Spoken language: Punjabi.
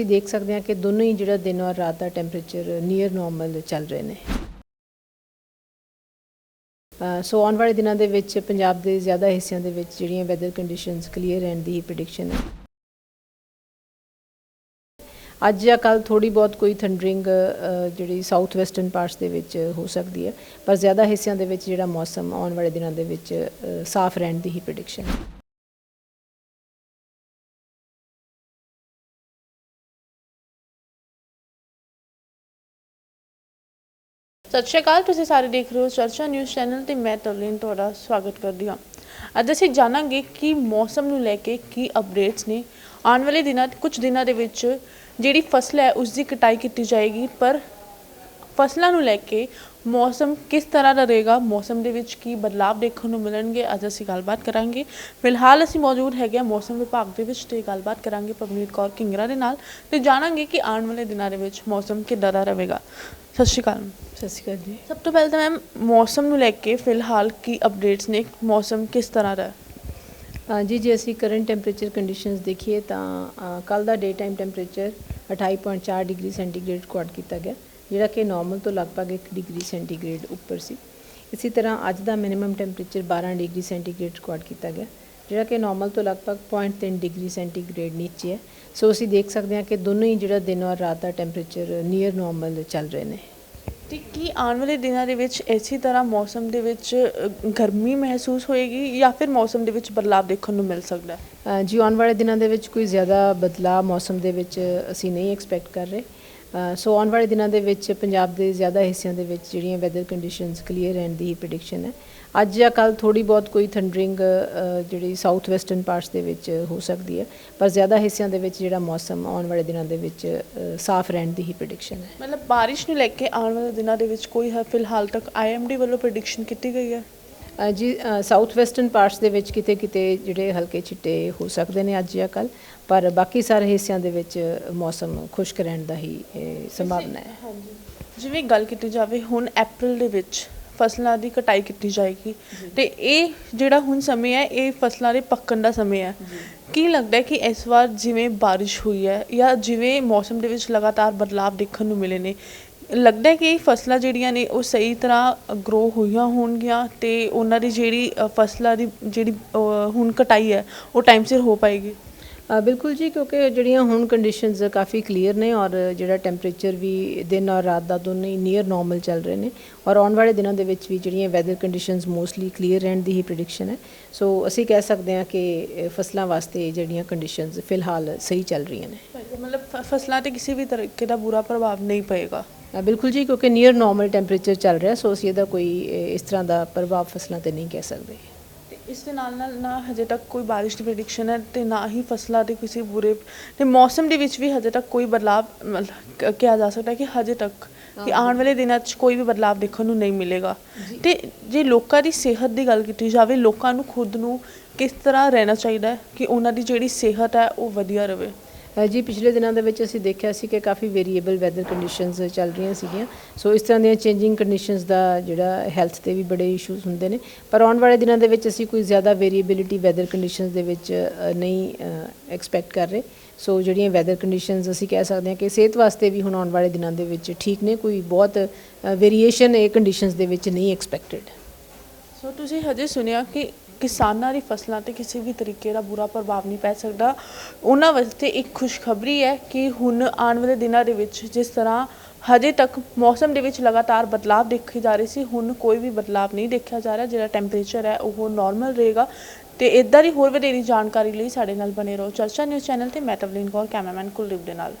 ਅਸੀਂ ਦੇਖ ਸਕਦੇ ਹਾਂ ਕਿ ਦੋਨੋਂ ਹੀ ਜਿਹੜਾ ਦਿਨ ਔਰ ਰਾਤ ਦਾ ਟੈਂਪਰੇਚਰ ਨੀਅਰ ਨਾਰਮਲ ਚੱਲ ਰਹੇ ਨੇ। ਸੋ ਆਉਣ ਵਾਲੇ ਦਿਨਾਂ ਦੇ ਵਿੱਚ ਪੰਜਾਬ ਦੇ ਜ਼ਿਆਦਾ ਹਿੱਸਿਆਂ ਦੇ ਵਿੱਚ ਜਿਹੜੀਆਂ ਵੈਦਰ ਕੰਡੀਸ਼ਨਸ ਕਲੀਅਰ ਰਹਿਣ ਦੀ ਪ੍ਰੈਡਿਕਸ਼ਨ ਹੈ। ਅੱਜ ਜਾਂ ਕੱਲ ਥੋੜੀ ਬਹੁਤ ਕੋਈ ਥੰਡਰਿੰਗ ਜਿਹੜੀ ਸਾਊਥ ਵੈਸਟਰਨ ਪਾਰਟਸ ਦੇ ਵਿੱਚ ਹੋ ਸਕਦੀ ਹੈ, ਪਰ ਜ਼ਿਆਦਾ ਹਿੱਸਿਆਂ ਦੇ ਵਿੱਚ ਜਿਹੜਾ ਮੌਸਮ ਆਉਣ ਵਾਲੇ ਦਿਨਾਂ ਦੇ ਵਿੱਚ ਸਾਫ਼ ਰਹਿਣ ਦੀ ਹੀ ਪ੍ਰੈਡਿਕਸ਼ਨ ਹੈ। ਸਤਿ ਸ਼੍ਰੀ ਅਕਾਲ, ਤੁਸੀਂ ਸਾਰੇ ਦੇਖ ਰਹੇ ਹੋ ਚਰਚਾ ਨਿਊਜ਼ ਚੈਨਲ ਤੇ ਮੈਂ ਤਰਲੀਨ ਤੁਹਾਡਾ ਸਵਾਗਤ ਕਰਦੀ ਹਾਂ। ਅੱਜ ਅਸੀਂ ਜਾਣਾਂਗੇ ਕਿ ਮੌਸਮ ਨੂੰ ਲੈ ਕੇ ਕੀ ਅਪਡੇਟਸ ਨੇ। ਆਉਣ ਵਾਲੇ ਦਿਨਾਂ, ਕੁਝ ਦਿਨਾਂ ਦੇ ਵਿੱਚ ਜਿਹੜੀ ਫਸਲ ਹੈ ਉਸ ਦੀ ਕਟਾਈ ਕੀਤੀ ਜਾਏਗੀ, ਪਰ ਫਸਲਾਂ ਨੂੰ ਲੈ ਕੇ ਮੌਸਮ ਕਿਸ ਤਰ੍ਹਾਂ ਦਾ ਰਹੇਗਾ, ਮੌਸਮ ਦੇ ਵਿੱਚ ਕੀ ਬਦਲਾਅ ਦੇਖਣ ਨੂੰ ਮਿਲਣਗੇ, ਅੱਜ ਅਸੀਂ ਗੱਲਬਾਤ ਕਰਾਂਗੇ। ਫਿਲਹਾਲ ਅਸੀਂ ਮੌਜੂਦ ਹੈਗੇ ਹਾਂ ਮੌਸਮ ਵਿਭਾਗ ਦੇ ਵਿੱਚ ਤੇ ਗੱਲਬਾਤ ਕਰਾਂਗੇ ਪਵਨੀਤ ਕੌਰ ਕਿੰਗਰਾ ਦੇ ਨਾਲ ਤੇ ਜਾਣਾਂਗੇ ਕਿ ਆਉਣ ਵਾਲੇ ਦਿਨਾਂ ਦੇ ਵਿੱਚ ਮੌਸਮ ਕਿੱਦਾਂ ਦਾ ਰਹੇਗਾ। ਸਤਿ ਸ਼੍ਰੀ ਅਕਾਲ। ਸਤਿ ਸ਼੍ਰੀ ਅਕਾਲ ਜੀ। ਸਭ ਤੋਂ ਪਹਿਲਾਂ ਤਾਂ ਮੈਮ ਮੌਸਮ ਨੂੰ ਲੈ ਕੇ ਫਿਲਹਾਲ ਕੀ ਅਪਡੇਟਸ ਨੇ? ਮੌਸਮ ਕਿਸ ਤਰ੍ਹਾਂ ਦਾ? ਹੈ ਅ, ਜੀ ਜੇ ਅਸੀਂ ਕਰੰਟ ਟੈਂਪਰੇਚਰ ਕੰਡੀਸ਼ਨਸ ਦੇਖੀਏ ਤਾਂ ਕੱਲ ਦਾ day time temperature 28.4 degree centigrade record ਕੀਤਾ ਗਿਆ ਜਿਹੜਾ ਕਿ ਨਾਰਮਲ ਤੋਂ ਲਗਭਗ 1 ਡਿਗਰੀ ਸੈਂਟੀਗ੍ਰੇਡ ਉੱਪਰ ਸੀ। ਇਸੇ ਤਰ੍ਹਾਂ ਅੱਜ ਦਾ minimum temperature 12 degree centigrade record ਕੀਤਾ ਗਿਆ ਜਿਹੜਾ ਕਿ ਨਾਰਮਲ ਤੋਂ ਲਗਭਗ 0.3 ਡਿਗਰੀ ਸੈਂਟੀਗ੍ਰੇਡ ਨੀਚੇ ਹੈ। ਸੋ ਅਸੀਂ ਦੇਖ ਸਕਦੇ ਹਾਂ ਕਿ ਦੋਨੋਂ ਹੀ ਜਿਹੜਾ ਦਿਨ ਔਰ ਰਾਤ ਦਾ ਟੈਂਪਰੇਚਰ ਨੀਅਰ ਨਾਰਮਲ ਚੱਲ ਰਹੇ ਨੇ। ਤੇ ਕੀ ਆਉਣ ਵਾਲੇ ਦਿਨਾਂ ਦੇ ਵਿੱਚ ਇਸੇ ਤਰ੍ਹਾਂ ਮੌਸਮ ਦੇ ਵਿੱਚ ਅ, ਗਰਮੀ ਮਹਿਸੂਸ ਹੋਏਗੀ ਜਾਂ ਫਿਰ ਮੌਸਮ ਦੇ ਵਿੱਚ ਬਦਲਾਅ ਦੇਖਣ ਨੂੰ ਮਿਲ ਸਕਦਾ ਹੈ? ਅ, ਜੀ ਆਉਣ ਵਾਲੇ ਦਿਨਾਂ ਦੇ ਵਿੱਚ ਕੋਈ ਜ਼ਿਆਦਾ ਬਦਲਾਅ ਮੌਸਮ ਦੇ ਵਿੱਚ ਅਸੀਂ ਨਹੀਂ ਐਕਸਪੈਕਟ ਕਰ ਰਹੇ। ਅ, ਸੋ ਆਉਣ ਵਾਲੇ ਦਿਨਾਂ ਦੇ ਵਿੱਚ ਪੰਜਾਬ ਦੇ ਜ਼ਿਆਦਾ ਹਿੱਸਿਆਂ ਦੇ ਵਿੱਚ ਜਿਹੜੀਆਂ ਵੈਦਰ ਕੰਡੀਸ਼ਨਸ ਕਲੀਅਰ ਰਹਿਣ ਦੀ ਹੀ ਪ੍ਰੈਡਿਕਸ਼ਨ ਹੈ ਅੱਜ ਜਾਂ ਕੱਲ ਥੋੜੀ ਬਹੁਤ ਕੋਈ ਥੰਡਰਿੰਗ ਜਿਹੜੀ ਸਾਊਥ ਵੈਸਟਰਨ ਪਾਰਟਸ ਦੇ ਵਿੱਚ ਹੋ ਸਕਦੀ ਹੈ ਪਰ ਜ਼ਿਆਦਾ ਹਿੱਸਿਆਂ ਦੇ ਵਿੱਚ ਜਿਹੜਾ ਮੌਸਮ ਆਉਣ ਵਾਲੇ ਦਿਨਾਂ ਦੇ ਵਿੱਚ ਸਾਫ਼ ਰਹਿਣ ਦੀ ਹੀ ਪ੍ਰੈਡਿਕਸ਼ਨ ਹੈ। ਮਤਲਬ ਬਾਰਿਸ਼ ਨੂੰ ਲੈ ਕੇ ਆਉਣ ਵਾਲੇ ਦਿਨਾਂ ਦੇ ਵਿੱਚ ਕੋਈ ਹੈ ਫਿਲਹਾਲ ਤੱਕ ਆਈਐਮਡੀ ਵੱਲੋਂ ਪ੍ਰੈਡਿਕਸ਼ਨ ਕੀਤੀ ਗਈ ਹੈ? ਜੀ ਸਾਊਥ ਵੈਸਟਰਨ ਪਾਰਟਸ ਦੇ ਵਿੱਚ ਕਿਤੇ ਕਿਤੇ ਜਿਹੜੇ ਹਲਕੇ ਛਿੱਟੇ ਹੋ ਸਕਦੇ ਨੇ ਅੱਜ ਜਾਂ ਕੱਲ ਪਰ ਬਾਕੀ ਸਾਰੇ ਹਿੱਸਿਆਂ ਦੇ ਵਿੱਚ ਮੌਸਮ ਖੁਸ਼ਕ ਰਹਿਣ ਦਾ ਹੀ ਸੰਭਾਵਨਾ ਹੈ। ਜਿਵੇਂ ਗੱਲ ਕੀਤੀ ਜਾਵੇ ਹੁਣ April ਦੇ ਵਿੱਚ ਫਸਲਾਂ ਦੀ ਕਟਾਈ ਕੀਤੀ ਜਾਏਗੀ। ਤੇ ਇਹ ਜਿਹੜਾ ਹੁਣ ਸਮੇਂ ਹੈ ਇਹ ਫਸਲਾਂ ਦੇ ਪੱਕਣ ਦਾ ਸਮੇਂ ਹੈ। ਕੀ ਲੱਗਦਾ ਹੈ ਕਿ ਇਸ ਵਾਰ ਜਿਵੇਂ ਬਾਰਿਸ਼ ਹੋਈ ਹੈ ਜਾਂ ਜਿਵੇਂ ਮੌਸਮ ਦੇ ਵਿੱਚ ਲਗਾਤਾਰ ਬਦਲਾਅ ਦੇਖਣ ਨੂੰ ਮਿਲੇ ਨੇ ਲੱਗਦਾ ਹੈ ਕਿ ਇਹ ਫਸਲਾਂ ਜਿਹੜੀਆਂ ਨੇ ਉਹ ਸਹੀ ਤਰ੍ਹਾਂ ਗਰੋ ਹੋਈਆਂ ਹੋਣਗੀਆਂ ਤੇ ਉਹਨਾਂ ਦੀ ਜਿਹੜੀ ਫਸਲਾਂ ਦੀ ਜਿਹੜੀ ਹੁਣ ਕਟਾਈ ਹੈ ਉਹ ਟਾਈਮ ਸਿਰ ਹੋ ਪਾਏਗੀ? ਬਿਲਕੁਲ ਜੀ ਕਿਉਂਕਿ ਜਿਹੜੀਆਂ ਹੁਣ ਕੰਡੀਸ਼ਨਸ ਕਾਫੀ ਕਲੀਅਰ ਨੇ ਔਰ ਜਿਹੜਾ ਟੈਂਪਰੇਚਰ ਵੀ ਦਿਨ ਔਰ ਰਾਤ ਦਾ ਦੋਨੋਂ ਹੀ ਨੀਅਰ ਨਾਰਮਲ ਚੱਲ ਰਹੇ ਨੇ ਔਰ ਆਉਣ ਵਾਲੇ ਦਿਨਾਂ ਦੇ ਵਿੱਚ ਵੀ ਜਿਹੜੀਆਂ ਵੈਦਰ ਕੰਡੀਸ਼ਨਸ ਮੋਸਟਲੀ ਕਲੀਅਰ ਰਹਿਣ ਦੀ ਹੀ ਪ੍ਰੈਡਿਕਸ਼ਨ ਹੈ। ਸੋ ਅਸੀਂ ਕਹਿ ਸਕਦੇ ਹਾਂ ਕਿ ਫਸਲਾਂ ਵਾਸਤੇ ਜਿਹੜੀਆਂ ਕੰਡੀਸ਼ਨਸ ਫਿਲਹਾਲ ਸਹੀ ਚੱਲ ਰਹੀਆਂ ਨੇ। ਮਤਲਬ ਫਸਲਾਂ ਤੇ ਕਿਸੇ ਵੀ ਤਰੀਕੇ ਦਾ ਬੁਰਾ ਪ੍ਰਭਾਵ ਨਹੀਂ ਪਏਗਾ। ਬਿਲਕੁਲ ਜੀ ਕਿਉਂਕਿ ਨੀਅਰ ਨਾਰਮਲ ਟੈਂਪਰੇਚਰ ਚੱਲ ਰਿਹਾ ਸੋ ਅਸੀਂ ਇਹਦਾ ਕੋਈ ਇਸ ਤਰ੍ਹਾਂ ਦਾ ਪ੍ਰਭਾਵ ਫਸਲਾਂ ਤੇ ਨਹੀਂ ਕਹਿ ਸਕਦੇ। ਇਸ ਦੇ ਨਾਲ ਨਾਲ ਨਾ ਹਜੇ ਤੱਕ ਕੋਈ ਬਾਰਿਸ਼ ਦੀ ਪ੍ਰੈਡਿਕਸ਼ਨ ਹੈ ਤੇ ਨਾ ਹੀ ਫਸਲਾਂ ਦੇ ਕਿਸੇ ਬੁਰੇ ਤੇ ਮੌਸਮ ਦੇ ਵਿੱਚ ਵੀ ਹਜੇ ਤੱਕ ਕੋਈ ਬਦਲਾਅ ਮਤਲਬ ਕ- ਕਿਹਾ ਜਾ ਸਕਦਾ ਹੈ ਕਿ ਹਜੇ ਤੱਕ ਕਿ ਆਉਣ ਵਾਲੇ ਦਿਨਾਂ 'ਚ ਕੋਈ ਵੀ ਬਦਲਾਅ ਦੇਖਣ ਨੂੰ ਨਹੀਂ ਮਿਲੇਗਾ। ਤੇ ਜੇ ਲੋਕਾਂ ਦੀ ਸਿਹਤ ਦੀ ਗੱਲ ਕੀਤੀ ਜਾਵੇ ਲੋਕਾਂ ਨੂੰ ਖੁਦ ਨੂੰ ਕਿਸ ਤਰ੍ਹਾਂ ਰਹਿਣਾ ਚਾਹੀਦਾ ਹੈ ਕਿ ਉਹਨਾਂ ਦੀ ਜਿਹੜੀ ਸਿਹਤ ਹੈ ਉਹ ਵਧੀਆ ਰਵੇ ਅ, ਜੀ, ਪਿਛਲੇ ਦਿਨਾਂ ਦੇ ਵਿੱਚ ਅਸੀਂ ਦੇਖਿਆ ਸੀ ਕਿ ਕਾਫੀ ਵੇਰੀਏਬਲ ਵੈਦਰ ਕੰਡੀਸ਼ਨਸ ਚੱਲ ਰਹੀਆਂ ਸੀਗੀਆਂ। ਸੋ ਇਸ ਤਰ੍ਹਾਂ ਦੀਆਂ ਚੇਂਜਿੰਗ ਕੰਡੀਸ਼ਨਸ ਦਾ ਜਿਹੜਾ ਹੈਲਥ ਤੇ ਵੀ ਬੜੇ ਇਸ਼ੂਜ਼ ਹੁੰਦੇ ਨੇ। ਪਰ ਆਉਣ ਵਾਲੇ ਦਿਨਾਂ ਦੇ ਵਿੱਚ ਅਸੀਂ ਕੋਈ ਜ਼ਿਆਦਾ ਵੇਰੀਏਬਿਲਿਟੀ ਵੈਦਰ ਕੰਡੀਸ਼ਨਸ ਦੇ ਵਿੱਚ ਨਹੀਂ ਐਕਸਪੈਕਟ ਕਰ ਰਹੇ। ਸੋ ਜਿਹੜੀਆਂ ਵੈਦਰ ਕੰਡੀਸ਼ਨਸ ਅਸੀਂ ਕਹਿ ਸਕਦੇ ਹਾਂ ਕਿ ਸਿਹਤ ਵਾਸਤੇ ਵੀ ਹੁਣ ਆਉਣ ਵਾਲੇ ਦਿਨਾਂ ਦੇ ਵਿੱਚ ਠੀਕ ਨੇ, ਕੋਈ ਬਹੁਤ ਵੇਰੀਏਸ਼ਨ ਇਹ ਕੰਡੀਸ਼ਨਸ ਦੇ ਵਿੱਚ ਨਹੀਂ ਐਕਸਪੈਕਟਡ ਸੋ ਤੁਸੀਂ ਹਜੇ ਸੁਣਿਆ ਕਿ ਕਿਸਾਨਾਂ ਦੀ ਫਸਲਾਂ ਤੇ ਕਿਸੇ ਵੀ ਤਰੀਕੇ ਦਾ ਬੁਰਾ ਪ੍ਰਭਾਵ ਨਹੀਂ ਪੈ ਸਕਦਾ। ਉਹਨਾਂ ਵਾਸਤੇ ਇੱਕ ਖੁਸ਼ਖਬਰੀ ਹੈ ਕਿ ਹੁਣ ਆਉਣ ਵਾਲੇ ਦਿਨਾਂ ਦੇ ਵਿੱਚ ਜਿਸ ਤਰ੍ਹਾਂ ਹਜੇ ਤੱਕ ਮੌਸਮ ਦੇ ਵਿੱਚ ਲਗਾਤਾਰ ਬਦਲਾਅ ਦੇਖੇ ਜਾ ਰਹੇ ਸੀ, ਹੁਣ ਕੋਈ ਵੀ ਬਦਲਾਅ ਨਹੀਂ ਦੇਖਿਆ ਜਾ ਰਿਹਾ। ਜਿਹੜਾ ਟੈਂਪਰੇਚਰ ਹੈ, ਉਹ ਨਾਰਮਲ ਰਹੇਗਾ। ਤੇ ਇਦਾਂ ਦੀ ਹੋਰ ਵਧੇਰੀ ਜਾਣਕਾਰੀ ਲਈ ਸਾਡੇ ਨਾਲ ਬਨੇ ਰਹੋ। ਚਰਚਾ ਨਿਊਜ਼ ਚੈਨਲ ਤੇ ਮੈਂ ਤਵਲੀਨ ਕੌਰ, ਕੈਮਰਾਮੈਨ ਕੁਲਦੀਪ ਦੇ ਨਾਲ।